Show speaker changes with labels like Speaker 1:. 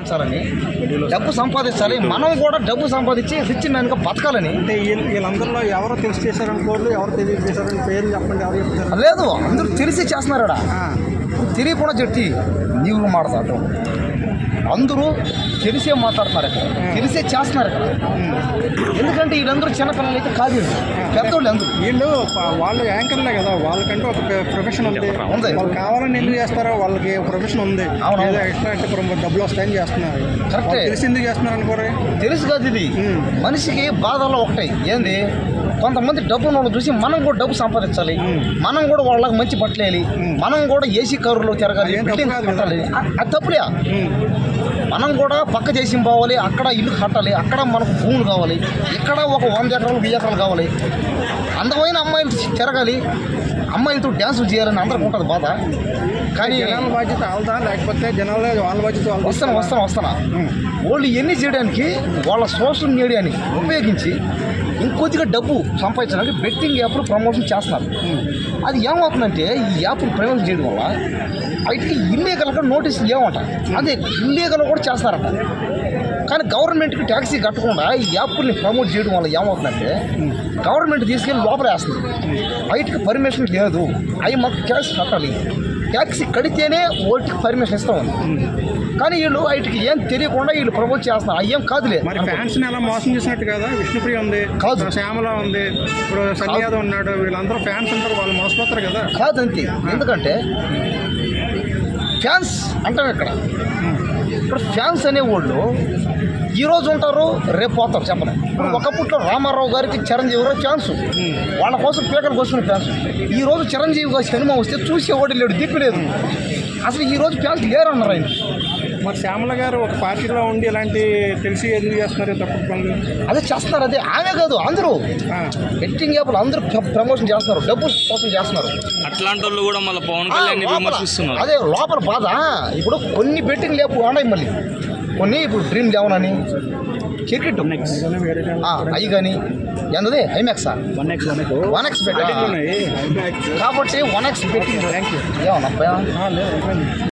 Speaker 1: సంపాదించాలని డబ్బు సంపాదించాలి. మనం కూడా డబ్బు సంపాదించి రిచ్ మ్యాన్గా బతకాలని.
Speaker 2: అంటే వీళ్ళ- వీళ్ళందరిలో ఎవరు తెలిసి చేశారనుకోరు ఎవరు తెలియక చేశారని పేర్లు చెప్పండి ఎవరు చెప్తారు.
Speaker 1: లేదు అందరూ తెలిసి చేస్తున్నారు తెలియకుండా చెట్టి నీవు మాట్లాడతాం అందరూ తెలిసే మాట్లాడుతున్నారు ఇక్కడ. తెలిసే చేస్తున్నారు ఇక్కడ. ఎందుకంటే వీళ్ళందరూ చిన్నపిల్లలు అయితే కాదు వీళ్ళు. పెద్దోళ్ళు అందరూ.
Speaker 2: వీళ్ళు వాళ్ళు యాంకర్లే కదా వాళ్ళకంటూ ఒక ప్ర- ప్రొఫెషన్ ఉంది. వాళ్ళు కావాలని ఎందుకు చేస్తారో వాళ్ళకి ప్రొఫెషన్ ఉంది.
Speaker 1: అవును.
Speaker 2: ఏదో ఎక్స్ట్రా అంటే డబ్బులు వస్తాయని చేస్తున్నారు.
Speaker 1: కరెక్టే.
Speaker 2: తెలిసి ఎందుకు చేస్తున్నారు అనుకోరే
Speaker 1: తెలుసు కాదు ఇది. మనిషికి బాధల్లో ఒకటాయి ఏంది? కొంతమంది డబ్బు వాళ్ళు చూసి మనం కూడా డబ్బు సంపాదించాలి. మనం కూడా వాళ్ళకి మంచి
Speaker 2: ఉమ్.
Speaker 1: మనం కూడా ఏసీ కారులో తిరగాలి
Speaker 2: అదేం
Speaker 1: బిల్డింగ్. కట్టాలి. తప్పులే. మనం కూడా పక్క దేశం పోవాలి అక్కడ ఇల్లు కట్టాలి అక్కడ మనకు భూములు కావాలి ఇక్కడ ఒక వంద ఎకరాలు వెయ్యి ఎకరాలు కావాలి. అందమైన అమ్మాయిలు తిరగాలి అమ్మాయిలతో డ్యాన్సులు చేయాలని అందరికి ఉంటుంది బాధ. కానీ
Speaker 2: జనాల బాధ్యత వాళ్ళదా? లేకపోతే జనాల వాళ్ళ బాధ్యత వాళ్ళ
Speaker 1: వస్తాను వస్తాను వస్తాను వాళ్ళు ఎన్ని చేయడానికి వాళ్ళ సోషల్ మీడియాని ఉపయోగించి ఇంకొద్దిగా డబ్బు సంపాదించడానికి బెట్టింగ్ యాప్లు ప్రమోషన్ చేస్తున్నారు. అది ఏమవుతుందంటే ఈ యాప్లు ప్రమోషన్ చేయడం వల్ల వాటికి ఇల్లీగల్గా నోటీస్ ఏమంట అదే ఇల్లీగల్ కూడా చేస్తారట. కానీ గవర్నమెంట్కి ట్యాక్సీ కట్టకుండా ఈ యాప్ని ప్రమోట్ చేయడం వల్ల ఏమవుతుందంటే గవర్నమెంట్ తీసుకెళ్ళి లోపల వేస్తుంది పర్మిషన్ లేదు. అవి మాకు క్యాష్ కట్టాలి. ట్యాక్సీ కడితేనే ఓటికి పర్మిషన్ ఇస్తాం కానీ వీళ్ళు వాటికి ఏం తెలియకుండా వీళ్ళు ప్రమోట్ చేస్తున్నారు. ఏం కాదులే.
Speaker 2: మరి ఫ్యాన్స్ అలా మోసం చేసినట్టు కదా? విష్ణుప్రియ ఉంది
Speaker 1: కాదు.
Speaker 2: శ్యామల ఉంది ఇప్పుడు సన్నీ యాదవ్ ఉన్నాడు వీళ్ళందరూ ఫ్యాన్స్ ఉంటారు వాళ్ళు మోసపోతారు కదా?
Speaker 1: కాదంతే. ఎందుకంటే ఫ్యాన్స్ అంటాం ఇక్కడ. ఇక్కడ ఫ్యాన్స్ అనేవాళ్ళు ఈ రోజు ఉంటారు రేపు పోతారు చెప్పను ఇప్పుడు ఒకప్పట్లో రామారావు గారికి చిరంజీవి గారు ఫ్యాన్స్ వాళ్ళ కోసం పీకలు కోసుకునే ఫ్యాన్స్ ఈ రోజు చిరంజీవి గారి సినిమా వస్తే చూసేవాడు లేడు దిక్కు లేదు అసలు ఈ రోజు ఫ్యాన్స్ లేరు అన్నారు ఆయన.
Speaker 2: మరి శ్యామల గారు ఒక పార్టీలో ఉండి ఇలాంటి తెలిసి ఎందుకు చేస్తున్నారు తప్పుడు పనులు?
Speaker 1: అదే చేస్తున్నారు అదే ఆమె కాదు అందరూ. బెట్టింగ్ యాప్లు అందరూ ప్ర- ప్రమోషన్ చేస్తున్నారు డబ్బు కోసం చేస్తున్నారు.
Speaker 3: అట్లాంటి వాళ్ళు కూడా మళ్ళీ పవన్ కళ్యాణ్ విమర్శిస్తున్నారు.
Speaker 1: అదే లోపల బాధ. ఇప్పుడు కొన్ని బెట్టింగ్ లేపు ఉన్నాయి మళ్ళీ. కొన్ని ఇప్పుడు డ్రీమ్ లెవెన్ అని క్రికెట్ అవి కానీ ఎంతది ఐమాక్సా
Speaker 2: one x one x
Speaker 1: betting కాబట్టి one x betting
Speaker 2: thank you
Speaker 1: ఏమన్నా.